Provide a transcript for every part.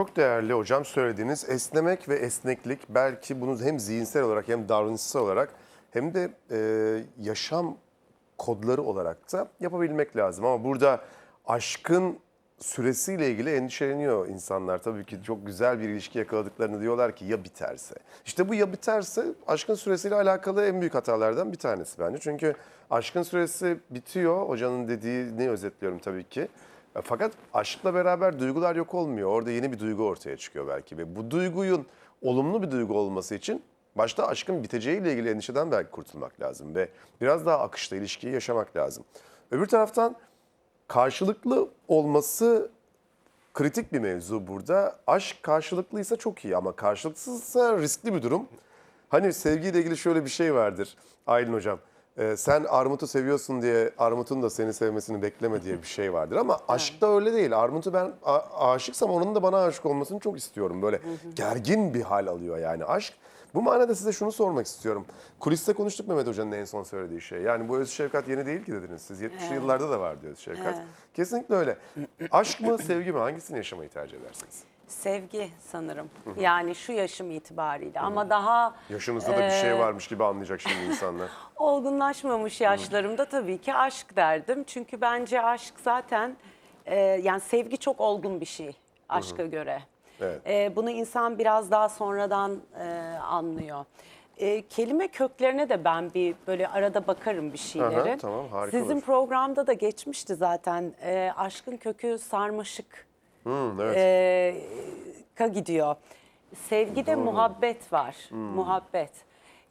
Çok değerli hocam söylediğiniz esnemek ve esneklik belki bunu hem zihinsel olarak hem davranışsal olarak hem de e, yaşam kodları olarak da yapabilmek lazım. Ama burada aşkın süresiyle ilgili endişeleniyor insanlar. Tabii ki çok güzel bir ilişki yakaladıklarını diyorlar ki ya biterse. İşte bu ya biterse aşkın süresiyle alakalı en büyük hatalardan bir tanesi bence. Çünkü aşkın süresi bitiyor. Hocanın dediğini özetliyorum tabii ki. Fakat aşkla beraber duygular yok olmuyor. Orada yeni bir duygu ortaya çıkıyor belki ve bu duyguyun olumlu bir duygu olması için başta aşkın biteceğiyle ilgili endişeden belki kurtulmak lazım ve biraz daha akışta ilişkiyi yaşamak lazım. Öbür taraftan karşılıklı olması kritik bir mevzu burada. Aşk karşılıklıysa çok iyi ama karşılıksızsa riskli bir durum. Hani sevgiyle ilgili şöyle bir şey vardır Aylin Hocam. Ee, sen armutu seviyorsun diye armutun da seni sevmesini bekleme diye bir şey vardır. Ama aşkta öyle değil. Armutu ben a- aşıksam onun da bana aşık olmasını çok istiyorum. Böyle gergin bir hal alıyor yani aşk. Bu manada size şunu sormak istiyorum. Kuliste konuştuk Mehmet Hoca'nın en son söylediği şey. Yani bu öz şefkat yeni değil ki dediniz. Siz 70'li yıllarda da vardı öz şefkat. Kesinlikle öyle. Aşk mı sevgi mi hangisini yaşamayı tercih edersiniz? Sevgi sanırım. Yani şu yaşım itibariyle ama daha Yaşınızda da bir şey varmış gibi anlayacak şimdi insanlar. olgunlaşmamış yaşlarımda tabii ki aşk derdim. Çünkü bence aşk zaten e, yani sevgi çok olgun bir şey aşka göre. Evet. E, bunu insan biraz daha sonradan e, anlıyor. E, kelime köklerine de ben bir böyle arada bakarım bir şeylerin. tamam, harika Sizin olur. programda da geçmişti zaten. E, aşkın kökü sarmaşık. Hmm, evet. e, ka gidiyor. Sevgide Doğru. muhabbet var. Hmm. Muhabbet.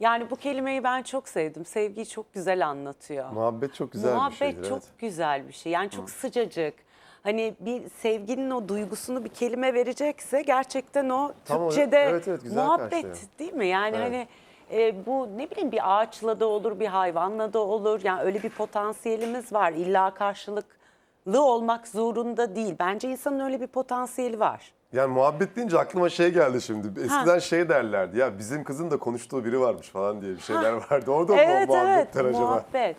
Yani bu kelimeyi ben çok sevdim. Sevgiyi çok güzel anlatıyor. Muhabbet çok güzel muhabbet bir şeydir. çok evet. güzel bir şey. Yani çok sıcacık. Hani bir sevginin o duygusunu bir kelime verecekse gerçekten o Tam o- Türkçe'de evet, evet, güzel muhabbet karşılıyor. değil mi? Yani Evet. hani e, bu ne bileyim bir ağaçla da olur, bir hayvanla da olur. Yani öyle bir potansiyelimiz var. İlla karşılıklı olmak zorunda değil. Bence insanın öyle bir potansiyeli var. Yani muhabbet deyince aklıma şey geldi şimdi. Eskiden şey derlerdi ya bizim kızın da konuştuğu biri varmış falan diye bir şeyler vardı. Orada Evet evet muhabbetler acaba? muhabbet.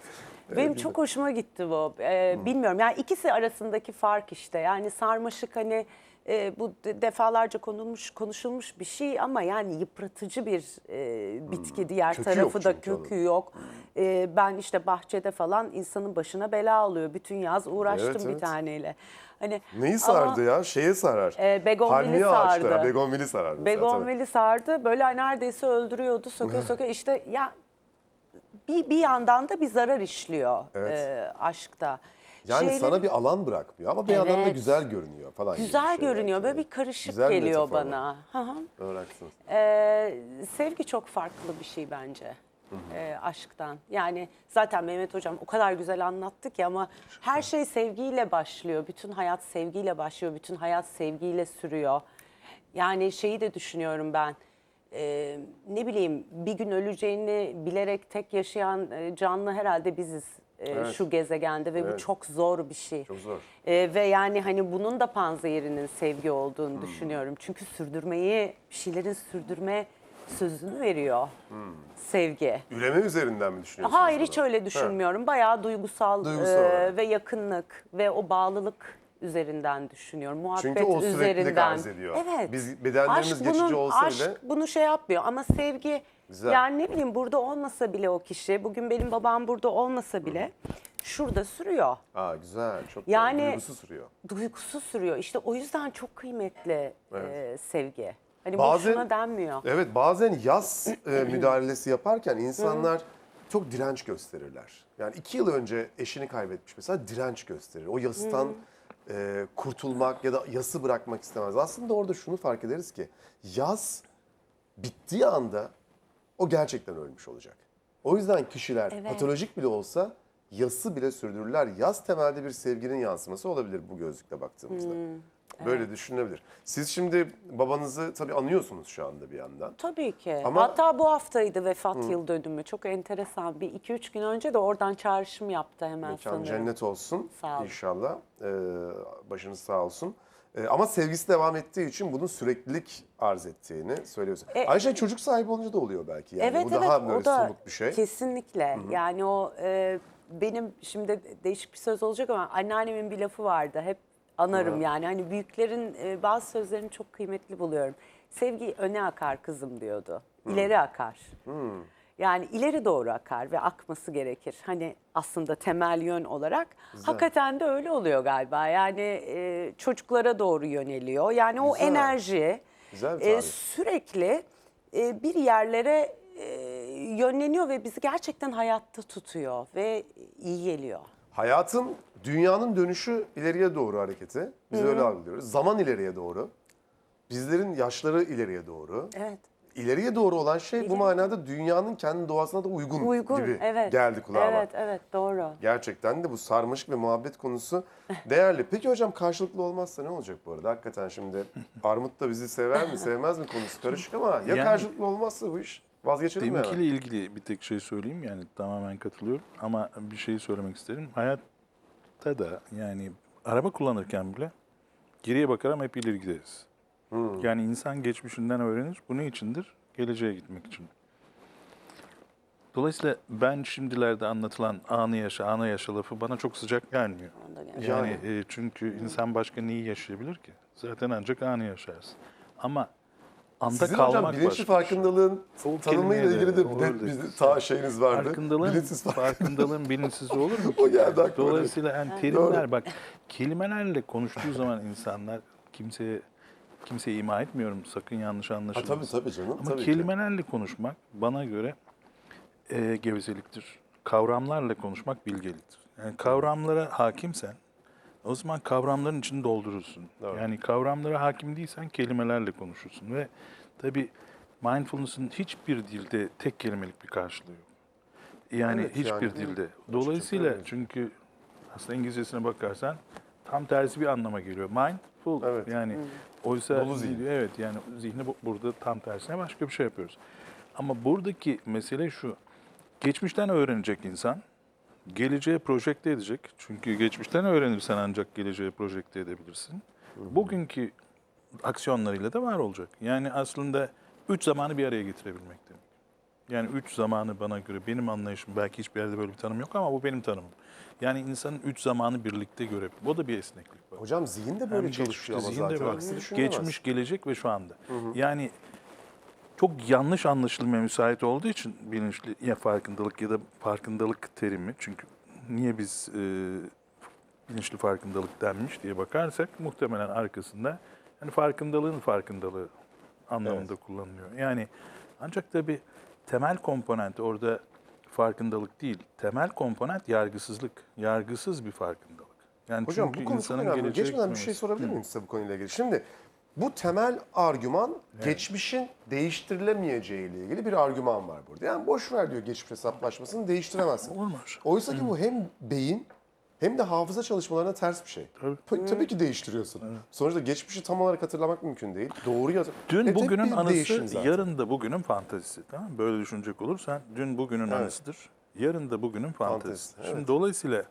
Benim çok hoşuma gitti bu. Ee, Bilmiyorum yani ikisi arasındaki fark işte. Yani sarmaşık hani e, bu de- defalarca konulmuş konuşulmuş bir şey ama yani yıpratıcı bir e, bitki. Diğer Kökü tarafı da kökü yok. Ee, ben işte bahçede falan insanın başına bela oluyor. Bütün yaz uğraştım Evet, bir evet. taneyle. Hani Neyi sardı ya? Şeye sarar. Ee, begonvili Palmiye sardı. ağaçları. Begonvili sarar. mesela, tabii. Begonvili sardı. Böyle neredeyse öldürüyordu. Söke söke işte ya bir, bir yandan da bir zarar işliyor Evet. e, aşkta. Yani Şeyleri- sana bir alan bırakmıyor ama bir yandan da Evet. güzel görünüyor falan. gibi güzel bir şey görünüyor. Böyle bir karışık Güzel geliyor metafor bana. Hı hı. Haklısınız. Ee, sevgi çok farklı bir şey bence e, aşktan. Yani zaten Mehmet Hocam o kadar güzel anlattı ki ama her şey sevgiyle başlıyor. Bütün hayat sevgiyle başlıyor. Bütün hayat sevgiyle sürüyor. Yani şeyi de düşünüyorum ben. e, ne bileyim bir gün öleceğini bilerek tek yaşayan e, canlı herhalde biziz e, Evet. şu gezegende ve bu Evet. çok zor bir şey. Çok zor. E, ve yani hani bunun da panzehirinin sevgi olduğunu düşünüyorum. Çünkü sürdürmeyi, bir şeylerin sürdürme sözünü veriyor Hmm. sevgi. Üreme üzerinden mi düşünüyorsunuz? Hayır bunu? hiç öyle düşünmüyorum. Bayağı duygusal, Duygusal e, olarak. ve yakınlık ve o bağlılık üzerinden düşünüyorum. Muhabbet Çünkü o üzerinden. arz ediyor. Evet. Biz- bedenlerimiz geçici bunun- olsa aşk bile- bunu şey yapmıyor ama sevgi Güzel. yani ne bileyim burada olmasa bile o kişi, bugün benim babam burada olmasa bile şurada sürüyor. Aa güzel. Çok Yani- yani, duygusu sürüyor. duygusu sürüyor. İşte o yüzden çok kıymetli e, sevgi. Hani Bazen- boşuna denmiyor. Evet bazen yaz e, müdahalesi yaparken insanlar çok direnç gösterirler. Yani iki yıl önce eşini kaybetmiş mesela direnç gösterir. O yastan e, kurtulmak ya da yası bırakmak istemez. Aslında orada şunu fark ederiz ki yaz bittiği anda o gerçekten ölmüş olacak. O yüzden kişiler Evet. patolojik bile olsa yası bile sürdürürler. Yaz temelde bir sevginin yansıması olabilir bu gözlükle baktığımızda. Böyle düşünülebilir. Siz şimdi babanızı tabii anıyorsunuz şu anda bir yandan. Tabii ki. Ama- Hatta bu haftaydı vefat yıl dönümü. Çok enteresan. Bir iki üç gün önce de oradan çağrışım yaptı hemen Mekan sanırım. cennet olsun Sağ olun. inşallah. Ee, başınız sağ olsun. Ee, ama sevgisi devam ettiği için bunun süreklilik arz ettiğini söylüyorsun. E, Ayrıca çocuk sahibi olunca da oluyor belki. Yani evet bu evet daha böyle o da somut bir şey. kesinlikle. Yani o e, benim şimdi değişik bir söz olacak ama anneannemin bir lafı vardı. Hep anarım yani. Hani büyüklerin e, bazı sözlerini çok kıymetli buluyorum. Sevgi öne akar kızım diyordu. İleri akar. Yani ileri doğru akar ve akması gerekir. Hani aslında temel yön olarak hakikaten de öyle oluyor galiba. Yani e, çocuklara doğru yöneliyor. Yani o Güzel. enerji Güzel e, sürekli e, bir yerlere e, yönleniyor ve bizi gerçekten hayatta tutuyor ve iyi geliyor. Hayatın, dünyanın dönüşü ileriye doğru hareketi. Biz öyle algılıyoruz. Zaman ileriye doğru. Bizlerin yaşları ileriye doğru. Evet. İleriye doğru olan şey bu manada dünyanın kendi doğasına da uygun, Uygun. gibi evet. geldi kulağıma. Evet, evet doğru. Gerçekten de bu sarmaşık ve muhabbet konusu değerli. Peki hocam karşılıklı olmazsa ne olacak bu arada? Hakikaten şimdi Armut da bizi sever mi sevmez mi konusu karışık ama ya Yani- karşılıklı olmazsa bu iş vazgeçelim mi hemen? Deminkiyle ilgili bir tek şey söyleyeyim yani tamamen katılıyorum ama bir şey söylemek isterim. Hayatta da yani araba kullanırken bile geriye bakar ama hep ileri gideriz. Yani insan geçmişinden öğrenir. Bu ne içindir? Geleceğe gitmek için. Dolayısıyla ben şimdilerde anlatılan anı yaşa, anı yaşa lafı bana çok sıcak gelmiyor. Onda Yani e, çünkü insan başka neyi yaşayabilir ki? Zaten ancak anı yaşarsın. Ama anda Sizin kalmak hocam bilinçli şey. farkındalığın O tanımıyla ilgili de bir ta şeyiniz vardı. Farkındalığın, Bilinçsiz fark- farkındalığın bilinçsiz olur mu? O ki? geldi aklıma. Dolayısıyla yani terimler bak kelimelerle konuştuğu zaman insanlar kimseye kimseye ima etmiyorum sakın yanlış Ha, anlaşılmasın. tabii tabii canım. Ama tabii ki. kelimelerle konuşmak bana göre e, gevezeliktir. Kavramlarla konuşmak bilgeliktir. Yani kavramlara hakimsen o zaman kavramların içini doldurursun. Doğru. Yani kavramlara hakim değilsen kelimelerle konuşursun ve tabii mindfulness'ın hiçbir dilde tek kelimelik bir karşılığı yok. Yani Evet, hiçbir yani dilde. Dolayısıyla çünkü aslında İngilizcesine bakarsan tam tersi bir anlama geliyor. Mindful Evet. yani oysa Dolu zihin. evet yani zihni bu- burada tam tersine başka bir şey yapıyoruz. Ama buradaki mesele şu. Geçmişten öğrenecek insan, geleceğe projekte edecek. Çünkü geçmişten öğrenirsen ancak geleceğe projekte edebilirsin. Bugünkü aksiyonlarıyla da var olacak. Yani aslında üç zamanı bir araya getirebilmek demek. Yani üç zamanı bana göre benim anlayışım belki hiçbir yerde böyle bir tanım yok ama bu benim tanımım. Yani insanın üç zamanı birlikte görebilir. Bu da bir esneklik var. Hocam zihin de böyle Hem çalışıyor ama geçmişte, zihinde zaten. böyle. Aksi düşünülemez. Geçmiş, gelecek ve şu anda. Yani çok yanlış anlaşılmaya müsait olduğu için bilinçli ya farkındalık ya da farkındalık terimi. Çünkü niye biz e, bilinçli farkındalık denmiş diye bakarsak muhtemelen arkasında yani farkındalığın farkındalığı anlamında kullanılıyor. Yani ancak tabii temel komponent orada farkındalık değil. Temel komponent yargısızlık. Yargısız bir farkındalık. Yani Hocam çünkü bu konu çok önemli. Geçmeden bir şey sorabilir miyim size bu konuyla ilgili? Şimdi bu temel argüman geçmişin değiştirilemeyeceği ile ilgili bir argüman var burada. Yani boş ver diyor geçmiş hesaplaşmasını değiştiremezsin. Olmaz. Oysa ki bu hem beyin hem de hafıza çalışmalarına ters bir şey. Tabii. Tabii, tabii ki değiştiriyorsun. Sonuçta geçmişi tam olarak hatırlamak mümkün değil. Doğru yaz. Dün hep bugünün anısı, yarın da bugünün fantezisi. Tamam? Böyle düşünecek olursan dün bugünün anısıdır, yarın da bugünün fantezisi. Fantezi, Şimdi evet. dolayısıyla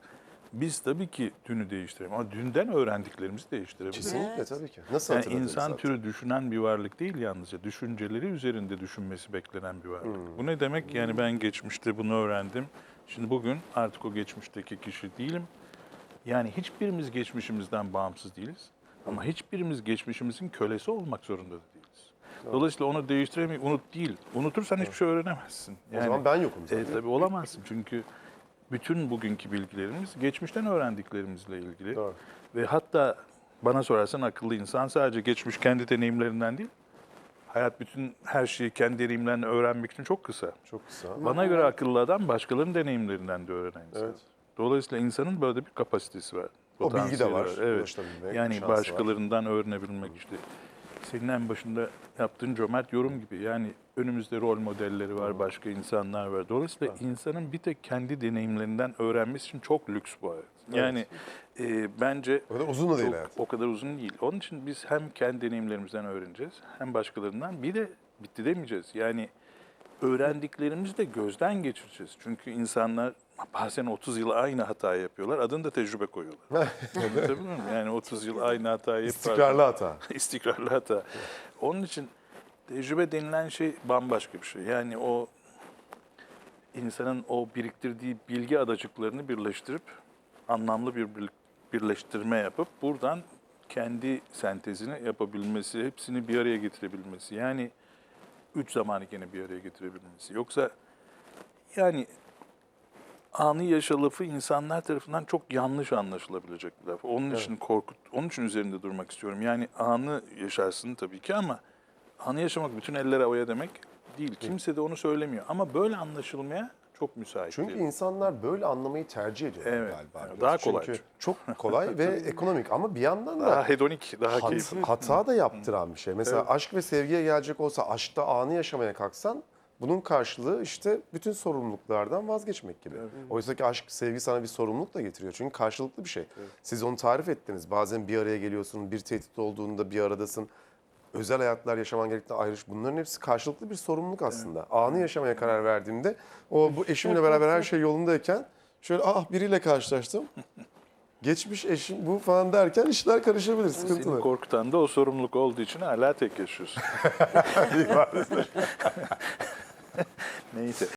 biz tabii ki dünü değiştirelim ama dünden öğrendiklerimizi değiştirebiliriz. Kesinlikle tabii ki. Nasıl Yani insan zaten? türü düşünen bir varlık değil yalnızca. Düşünceleri üzerinde düşünmesi beklenen bir varlık. Hmm. Bu ne demek? Yani ben geçmişte bunu öğrendim. Şimdi bugün artık o geçmişteki kişi değilim. Yani hiçbirimiz geçmişimizden bağımsız değiliz. Ama hiçbirimiz geçmişimizin kölesi olmak zorunda da değiliz. Dolayısıyla onu değiştiremeyi unut değil. Unutursan hiçbir şey öğrenemezsin. O zaman ben yokum zaten. E, tabii olamazsın çünkü bütün bugünkü bilgilerimiz geçmişten öğrendiklerimizle ilgili. Doğru. Ve hatta bana sorarsan akıllı insan sadece geçmiş kendi deneyimlerinden değil, hayat bütün her şeyi kendi deneyimlerinden öğrenmek için çok kısa. Çok kısa. Bana göre akıllı adam başkalarının deneyimlerinden de öğrenen insan. Evet. Dolayısıyla insanın böyle bir kapasitesi var. O bilgi de var, Evet. Yani şansı var. başkalarından öğrenebilmek işte. Senin en başında yaptığın cömert yorum gibi. Yani önümüzde rol modelleri var, başka insanlar var. Dolayısıyla insanın bir tek kendi deneyimlerinden öğrenmesi için çok lüks bu hayat. Yani e, bence O kadar uzun da değil çok- hayat. o kadar uzun değil. Onun için biz hem kendi deneyimlerimizden öğreneceğiz hem başkalarından. Bir de bitti demeyeceğiz. Yani öğrendiklerimizi de gözden geçireceğiz. Çünkü insanlar bazen 30 yıl aynı hatayı yapıyorlar. Adını da tecrübe koyuyorlar. Anlatabiliyor muyum? Yani 30 yıl aynı hatayı yapar. İstikrarlı hata. İstikrarlı hata. Onun için tecrübe denilen şey bambaşka bir şey. Yani o insanın o biriktirdiği bilgi adacıklarını birleştirip anlamlı bir bir- birleştirme yapıp buradan kendi sentezini yapabilmesi, hepsini bir araya getirebilmesi. Yani üç zamanı gene bir araya getirebilmesi. Yoksa yani anı yaşa lafı insanlar tarafından çok yanlış anlaşılabilecek bir laf. Onun için korkut, onun için üzerinde durmak istiyorum. Yani anı yaşarsın tabii ki ama anı yaşamak bütün eller havaya demek değil. Kimse de onu söylemiyor. Ama böyle anlaşılmaya çok müsait. Çünkü değil. insanlar böyle anlamayı tercih ediyorlar Evet, galiba. evet, biraz. daha kolay Çünkü çok kolay ve ekonomik ama bir yandan da daha hedonik, daha hat- keyifli. hata da yaptıran bir şey. Mesela aşk ve sevgiye gelecek olsa aşkta anı yaşamaya kalksan bunun karşılığı işte bütün sorumluluklardan vazgeçmek gibi. Oysa ki aşk, sevgi sana bir sorumluluk da getiriyor. Çünkü karşılıklı bir şey. Siz onu tarif ettiniz. Bazen bir araya geliyorsun, bir tehdit olduğunda bir aradasın. Özel hayatlar yaşaman gerektiğinde ayrış. Bunların hepsi karşılıklı bir sorumluluk aslında. Anı yaşamaya karar verdiğimde o bu eşimle beraber her şey yolundayken şöyle ah biriyle karşılaştım. Geçmiş eşim bu falan derken işler karışabilir, sıkıntılı. Seni korkutan da o sorumluluk olduğu için hala tek yaşıyorsun. 没ม่